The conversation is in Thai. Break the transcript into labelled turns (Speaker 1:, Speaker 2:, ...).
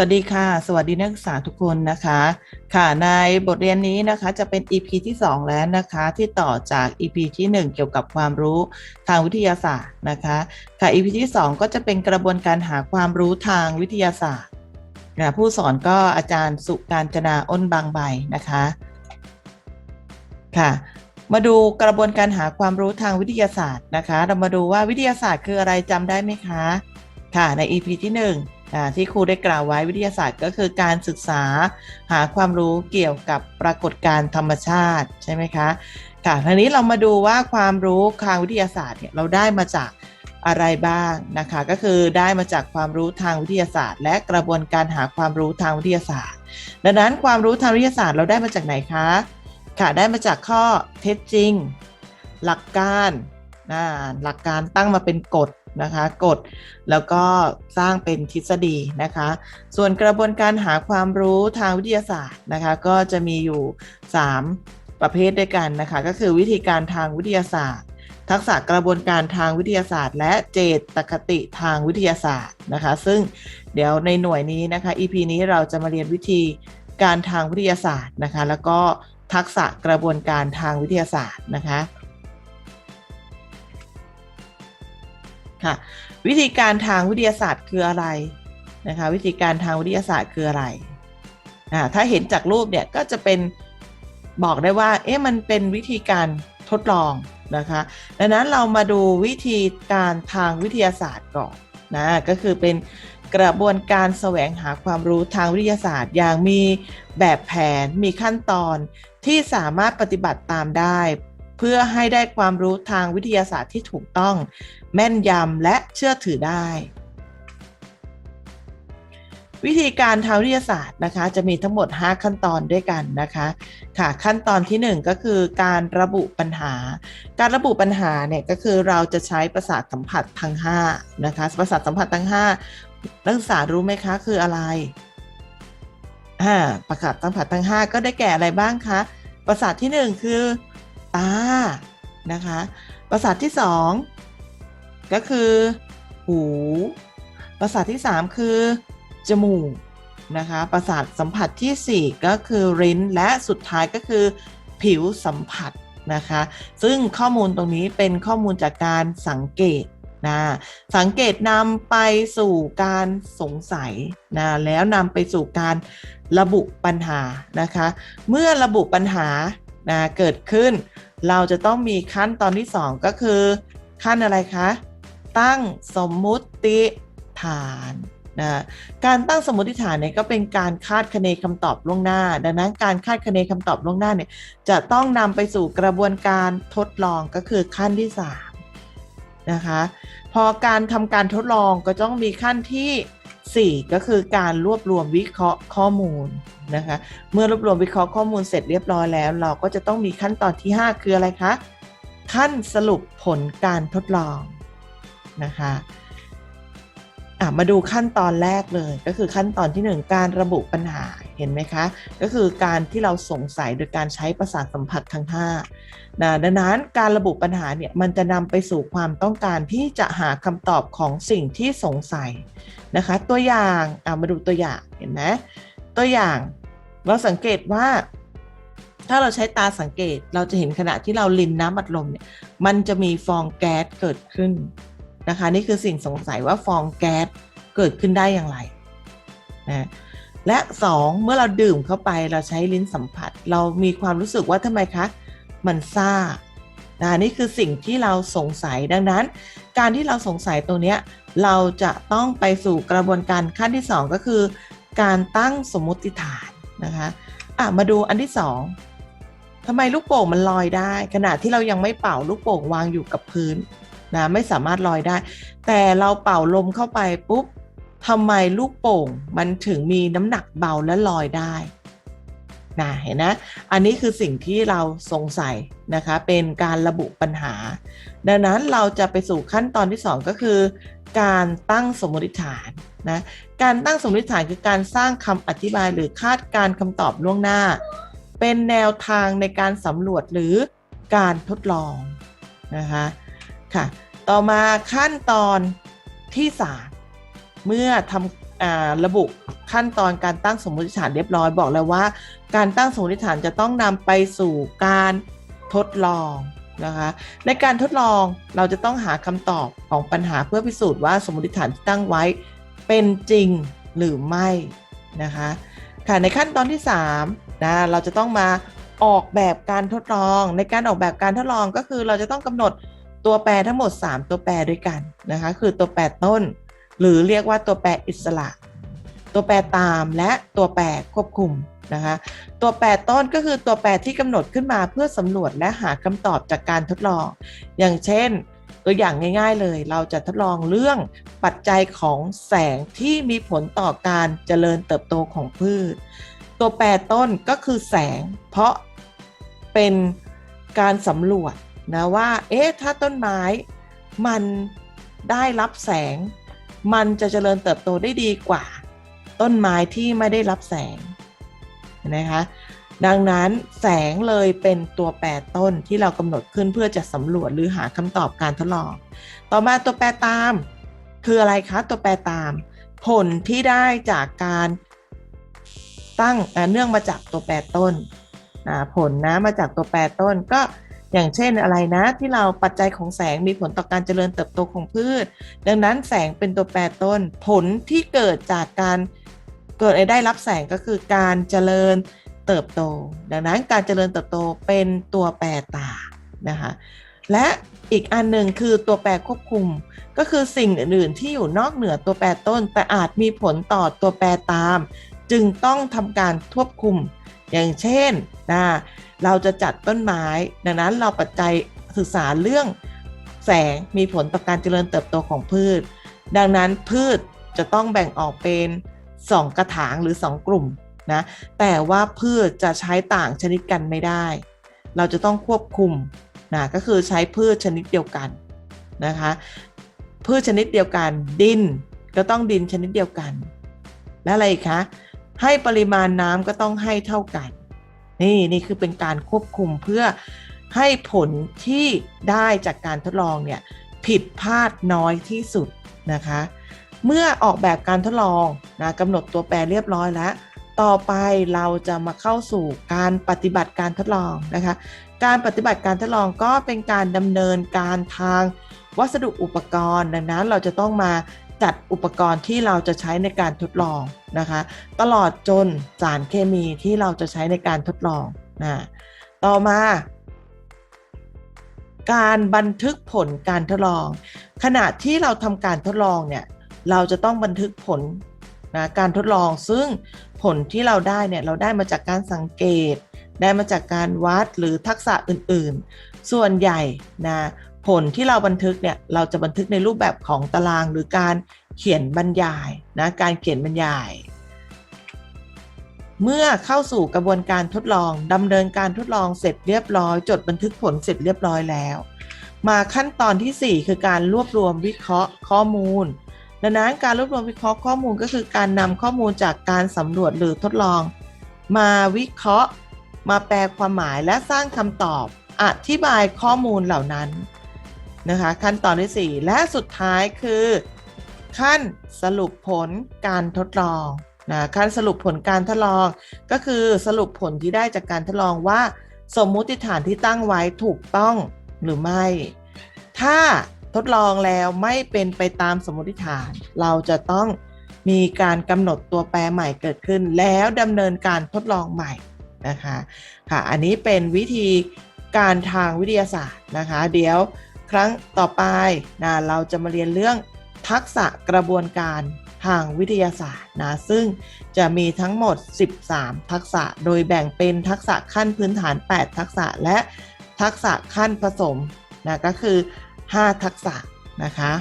Speaker 1: วัสดีค่ะ สวัสดีนักศึกษาทุกคนนะคะ ค่ะ ในบทเรียนนี้นะคะจะเป็น EP ที่ 2 แล้วนะคะ ที่ต่อจาก EP ที่ 1 เกี่ยวกับความรู้ทางวิทยาศาสตร์นะคะ ค่ะ EP ที่ 2 ก็จะเป็นกระบวนการหาความรู้ทางวิทยาศาสตร์นะผู้สอนก็อาจารย์สุการจนาอ้นบางใบนะคะ ค่ะ มาดูกระบวนการหาความรู้ทางวิทยาศาสตร์นะคะ เรามาดูว่าวิทยาศาสตร์คืออะไรจำได้ไหมคะ ค่ะ ใน EP ที่1อ่า ที่ครูได้กล่าวไว้วิทยาศาสตร์ก็คือการศึกษาหาความรู้เกี่ยวกับปรากฏการณ์ธรรมชาติใช่ไหมคะค่ะทีนี้เรามาดูว่าความรู้ทางวิทยาศาสตร์เนี่ยเราได้มาจากอะไรบ้างนะคะก็คือได้มาจากความรู้ทางวิทยาศาสตร์ และกระบวนการหาความรู้ทางวิทยาศาสตร์ ดังนั้นความรู้ทางวิทยาศาสตร์เราได้มาจากไหนคะค่ะได้มาจากข้อเท็จจริง หลักการนะหลักการตั้งมาเป็นกฎ นะคะกฎแล้วก็สร้างเป็นทฤษฎีนะคะ ส่วนกระบวนการหาความรู้ทางวิทยาศาสตร์นะคะก็จะมีอยู่ 3 ประเภทด้วยกันนะคะ ก็คือวิธีการทางวิทยาศาสตร์ ทักษะกระบวนการทางวิทยาศาสตร์ และเจตคติทางวิทยาศาสตร์นะคะ ซึ่งเดี๋ยวในหน่วยนี้นะคะ EP นี้เราจะมาเรียนวิธีการทางวิทยาศาสตร์นะคะ แล้วก็ทักษะกระบวนการทางวิทยาศาสตร์นะคะ ค่ะ วิธีการทางวิทยาศาสตร์คืออะไรนะคะ วิธีการทางวิทยาศาสตร์คืออะไรอ่าถ้าเห็นจากรูปเนี่ยก็จะเป็นบอกได้ว่า เอ๊ะมันเป็นวิธีการทดลองนะคะ ดังนั้นเรามาดูวิธีการทางวิทยาศาสตร์ก่อนนะก็คือเป็นกระบวนการแสวงหาความรู้ทางวิทยาศาสตร์ อย่างมีแบบแผนมีขั้นตอนที่สามารถปฏิบัติตามได้ เพื่อให้ได้ความรู้ทางวิทยาศาสตร์ที่ถูกต้อง แม่นยำและเชื่อถือได้ วิธีการทางวิทยาศาสตร์นะคะ จะมีทั้งหมด 5 ขั้นตอนด้วยกันนะคะค่ะขั้นตอนที่ 1 ก็คือการระบุปัญหา การระบุปัญหาเนี่ยก็คือเราจะใช้ประสาทสัมผัสทั้ง5นะคะประสาทสัมผัสทั้ง 5 นักศึกษารู้ไหมคะคืออะไรประสาทสัมผัสทั้ง 5 ก็ได้แก่อะไรบ้างคะ ประสาทที่ 1 คือ ตานะคะประสาทที่ 2 ก็คือ หูประสาทที่ 3 คือ จมูกนะคะประสาทสัมผัสที่ 4 ก็คือริ้นและสุดท้ายก็คือผิวสัมผัสนะคะซึ่งข้อมูลตรงนี้เป็นข้อมูลจากการสังเกตนะสังเกตนำไปสู่การสงสัยนะแล้วนำไปสู่การระบุปัญหานะคะ เมื่อระบุปัญหา นะเกิดขึ้น เราจะต้องมีขั้นตอนที่ 2 ก็คือ ขั้นอะไรคะ ตั้งสมมุติฐานนะการตั้งสมมติฐานเนี่ยก็เป็นการคาดคะเนคำตอบล่วงหน้า ดังนั้นการคาดคะเนคำตอบล่วงหน้าเนี่ยจะต้องนำไปสู่กระบวนการทดลองก็คือขั้นที่3นะคะพอการทำการทดลองก็ต้องมีขั้นที่ 4 ก็คือการรวบรวมวิเคราะห์ข้อมูล นะคะ เมื่อรวบรวมวิเคราะห์ข้อมูลเสร็จเรียบร้อยแล้ว เราก็จะต้องมีขั้นตอนที่ 5 คืออะไรคะขั้นสรุปผลการทดลองนะคะมาดูขั้นตอนแรกเลย ก็คือขั้นตอนที่ 1 การระบุปัญหาเห็นไหมคะ ก็คือการที่เราสงสัยโดยการใช้ประสาทสัมผัสทั้ง5นะดังนั้นการระบุปัญหาเนี่ยมันจะนำไปสู่ความต้องการที่จะหาคำตอบของสิ่งที่สงสัยนะคะ ตัวอย่างมาดูตัวอย่างเห็นไหมตัวอย่าง เราสังเกตว่า ถ้าเราใช้ตาสังเกตเราจะเห็นขณะที่เราลินน้ำอัดลมเนี่ยมันจะมีฟองแก๊สเกิดขึ้นนะคะ นี่คือสิ่งสงสัยว่าฟองแก๊สเกิดขึ้นได้อย่างไรนะและ 2 เมื่อเราดื่มเข้าไปเราใช้ลิ้นสัมผัส เรามีความรู้สึกว่าทำไมคะมันซ่านะนี่คือสิ่งที่เราสงสัยดังนั้น การที่เราสงสัยตรงนี้เราจะต้องไปสู่กระบวนการขั้นที่ 2 ก็คือ การตั้งสมมติฐาน นะคะะมาดูอันที่2ทำไมลูกโป่งมันลอยได้ ขณะที่เรายังไม่เป่าลูกโป่งวางอยู่กับพื้นนะไม่สามารถลอยได้ แต่เราเป่าลมเข้าไปปุ๊บทำไมลูกโป่งมันถึงมีน้ำหนักเบาและลอยได้นะเห็นนะ อันนี้คือสิ่งที่เราสงสัยนะคะ เป็นการระบุปัญหา ดังนั้นเราจะไปสู่ขั้นตอนที่ 2 ก็คือ การตั้งสมมติฐาน นะการตั้งสมมติฐานคือการสร้างคำอธิบายหรือคาดการคำตอบล่วงหน้า เป็นแนวทางในการสำรวจหรือการทดลองนะคะค่ะต่อมาขั้นตอนที่ 3 เมื่อทำระบุขั้นตอนการตั้งสมมติฐานเรียบร้อยบอกแล้วว่า การตั้งสมมติฐานจะต้องนำไปสู่การทดลองนะคะในการทดลองเราจะต้องหาคำตอบของปัญหาเพื่อพิสูจน์ว่าสมมติฐานที่ตั้งไว้ เป็นจริงหรือไม่นะคะค่ะในขั้นตอนที่ 3 นะ เราจะต้องมาออกแบบการทดลอง ในการออกแบบการทดลองก็คือเราจะต้องกำหนดตัวแปรทั้งหมด 3 ตัวแปรด้วยกันนะคะ คือตัวแปรต้น หรือเรียกว่าตัวแปรอิสระ ตัวแปรตามและตัวแปรควบคุมนะคะ ตัวแปรต้นก็คือตัวแปรที่กำหนดขึ้นมาเพื่อสำรวจและหาคำตอบจากการทดลอง อย่างเช่น ตัวอย่างง่าย ๆ เลย เราจะทดลองเรื่องปัจจัยของแสงที่มีผลต่อการเจริญเติบโตของพืช ตัวแปรต้นก็คือแสง เพราะเป็นการสำรวจนะว่า เอ๊ะ ถ้าต้นไม้มันได้รับแสง มันจะเจริญเติบโตได้ดีกว่า ต้นไม้ที่ไม่ได้รับแสงนะคะ ดังนั้นแสงเลยเป็นตัวแปรต้นที่เรากำหนดขึ้นเพื่อจะสำรวจหรือหาคำตอบการทดลอง ต่อมาตัวแปรตาม คืออะไรคะตัวแปรตาม ผลที่ได้จากการตั้งเนื่องมาจากตัวแปรต้นผลนะมาจากตัวแปรต้นก็อย่างเช่นอะไรนะที่เราปัจจัยของแสงมีผลต่อการเจริญเติบโตของพืช ดังนั้นแสงเป็นตัวแปรต้น ผลที่เกิดจากการเกิดได้รับแสงก็คือการเจริญ เติบโต ดังนั้นการเจริญเติบโตเป็นตัวแปรตานะคะและอีกอันหนึ่งคือตัวแปรควบคุม ก็คือสิ่งอื่น ๆ ที่อยู่นอกเหนือตัวแปรต้น แต่อาจมีผลต่อตัวแปรตาม จึงต้องทำการควบคุม อย่างเช่นนะเราจะจัดต้นไม้ ดังนั้นเราปัจจัยศึกษาเรื่องแสงมีผลต่อการเจริญเติบโตของพืช ดังนั้นพืชจะต้องแบ่งออกเป็น 2 กระถางหรือ 2 กลุ่ม นะแต่ว่าพืชจะใช้ต่างชนิดกันไม่ได้ เราจะต้องควบคุมนะก็คือใช้พืชชนิดเดียวกันนะคะพืชชนิดเดียวกัน ดินก็ต้องดินชนิดเดียวกัน และอะไรคะให้ปริมาณน้ำก็ต้องให้เท่ากัน นี่นี่คือเป็นการควบคุมเพื่อให้ผลที่ได้จากการทดลองเนี่ยผิดพลาดน้อยที่สุดนะคะ เมื่อออกแบบการทดลองนะกำหนดตัวแปรเรียบร้อยแล้ว ต่อไปเราจะมาเข้าสู่การปฏิบัติการทดลองนะคะ การปฏิบัติการทดลองก็เป็นการดำเนินการทางวัสดุอุปกรณ์ ดังนั้นเราจะต้องมาจัดอุปกรณ์ที่เราจะใช้ในการทดลองนะคะ ตลอดจนสารเคมีที่เราจะใช้ในการทดลองนะต่อมา การบันทึกผลการทดลอง ขณะที่เราทำการทดลองเนี่ยเราจะต้องบันทึกผล นะการทดลองซึ่งผลที่เราได้เนี่ยเราได้มาจากการสังเกต ได้มาจากการวัดหรือทักษะอื่นๆ ส่วนใหญ่นะผลที่เราบันทึกเนี่ยเราจะบันทึกในรูปแบบของตารางหรือการเขียนบรรยายนะการเขียนบรรยาย เมื่อเข้าสู่กระบวนการทดลองดำเนินการทดลองเสร็จเรียบร้อย จดบันทึกผลเสร็จเรียบร้อยแล้ว มาขั้นตอนที่ 4 คือการรวบรวมวิเคราะห์ข้อมูล ดังนั้นการรวบรวมวิเคราะห์ข้อมูลก็คือการนำข้อมูลจากการสำรวจหรือทดลอง มาวิเคราะห์ มาแปลความหมายและสร้างคำตอบ อธิบายข้อมูลเหล่านั้นนะคะขั้นตอนที่ 4 และสุดท้ายคือ ขั้นสรุปผลการทดลองนะขั้นสรุปผลการทดลอง ก็คือสรุปผลที่ได้จากการทดลองว่า สมมุติฐานที่ตั้งไว้ถูกต้องหรือไม่ ถ้า ทดลองแล้วไม่เป็นไปตามสมมติฐาน เราจะต้องมีการกำหนดตัวแปรใหม่เกิดขึ้น แล้วดำเนินการทดลองใหม่นะคะค่ะอันนี้เป็นวิธีการทางวิทยาศาสตร์นะคะ เดี๋ยวครั้งต่อไปนะเราจะมาเรียนเรื่องทักษะกระบวนการทางวิทยาศาสตร์นะซึ่งจะมีทั้งหมด 13 ทักษะ โดยแบ่งเป็นทักษะขั้นพื้นฐาน 8 ทักษะและทักษะขั้นผสมนะก็คือ 5 ทักษะนะคะ